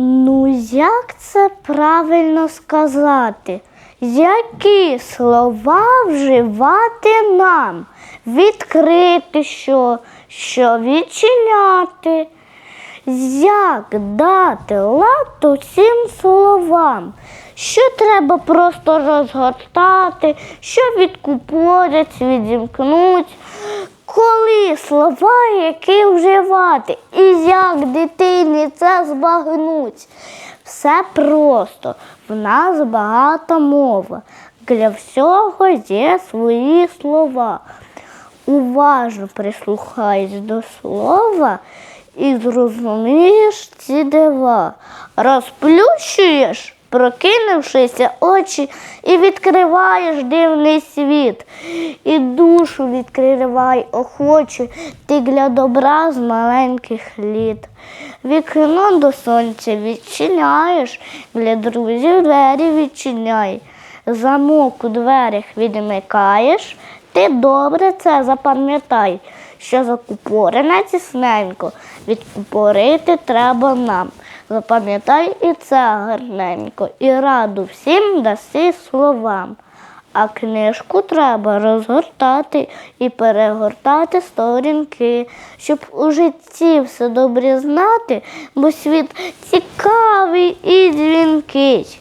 Ну, як це правильно сказати? Які слова вживати нам? Відкрити що, що відчиняти? Як дати лад усім словам? Що треба просто розгортати, що відкупорять, відімкнуть? Коли слова, які вживати, і як дитині це збагнуть? Все просто, в нас багата мова. Для всього є свої слова. Уважно прислухайся до слова і зрозумієш ці дива. Розплющуєш, прокинувшися очі, і відкриваєш дивний світ, і душу відкривай охоче, ти для добра з маленьких літ. Вікно до сонця відчиняєш, для друзів двері відчиняй. Замок у дверях відмикаєш, ти добре це запам'ятай, що закупорене тісненько, відкупорити треба нам. Запам'ятай і це гарненько, і раду всім даси словам. А книжку треба розгортати і перегортати сторінки, щоб у житті все добре знати, бо світ цікавий і дзвінкий.